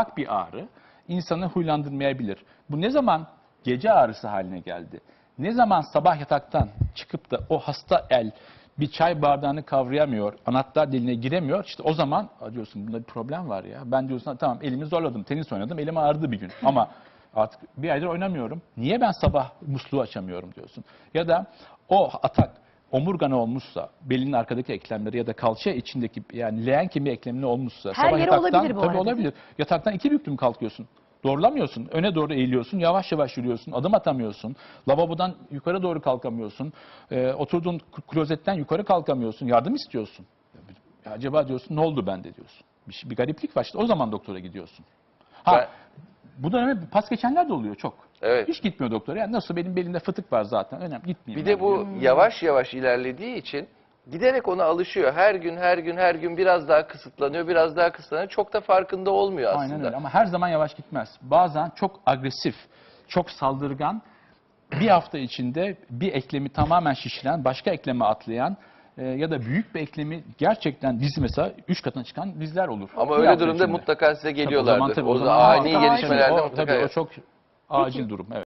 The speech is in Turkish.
Ufak bir ağrı insanı huylandırmayabilir. Bu ne zaman gece ağrısı haline geldi? Ne zaman sabah yataktan çıkıp da o hasta el bir çay bardağını kavrayamıyor, anahtar diline giremiyor. İşte o zaman diyorsun bunda bir problem var ya. Ben diyorsun tamam elimi zorladım, tenis oynadım, elim ağrıdı bir gün. Ama artık bir aydır oynamıyorum. Niye ben sabah musluğu açamıyorum diyorsun. Ya da o atak omurgana olmuşsa, belinin arkadaki eklemleri ya da kalça içindeki yani leğen kemiği eklemine olmuşsa, Her yere olabilir bu tabii arada. olabilir. Yataktan iki büklüm kalkıyorsun. Doğrulamıyorsun. Öne doğru eğiliyorsun. Yavaş yavaş yürüyorsun. Adım atamıyorsun. Lavabodan yukarı doğru kalkamıyorsun. Ee, oturduğun klozetten yukarı kalkamıyorsun. Yardım istiyorsun. Ya acaba diyorsun ne oldu bende diyorsun. Bir, şey- bir gariplik var. İşte o zaman doktora gidiyorsun. Ha, Ben- bu döneme pas geçenler de oluyor çok. Evet. Hiç gitmiyor doktora. Yani nasıl benim belimde fıtık var zaten. Önemli gitmeyeyim. Bir ben de bu diyor. yavaş yavaş ilerlediği için giderek ona alışıyor. Her gün her gün her gün biraz daha kısıtlanıyor, biraz daha kısıtlanıyor. Çok da farkında olmuyor aslında. Aynen öyle ama her zaman yavaş gitmez. Bazen çok agresif, çok saldırgan, bir hafta içinde bir eklemi tamamen şişiren, başka ekleme atlayan e, ya da büyük bir eklemi gerçekten dizi mesela 3 katına çıkan dizler olur. Ama Bir öyle hafta durumda içinde. mutlaka size Tabii o geliyorlardır. zaman tabii o o zaman ani gelişmelerde mutlaka. tabii o çok acil durum. Evet.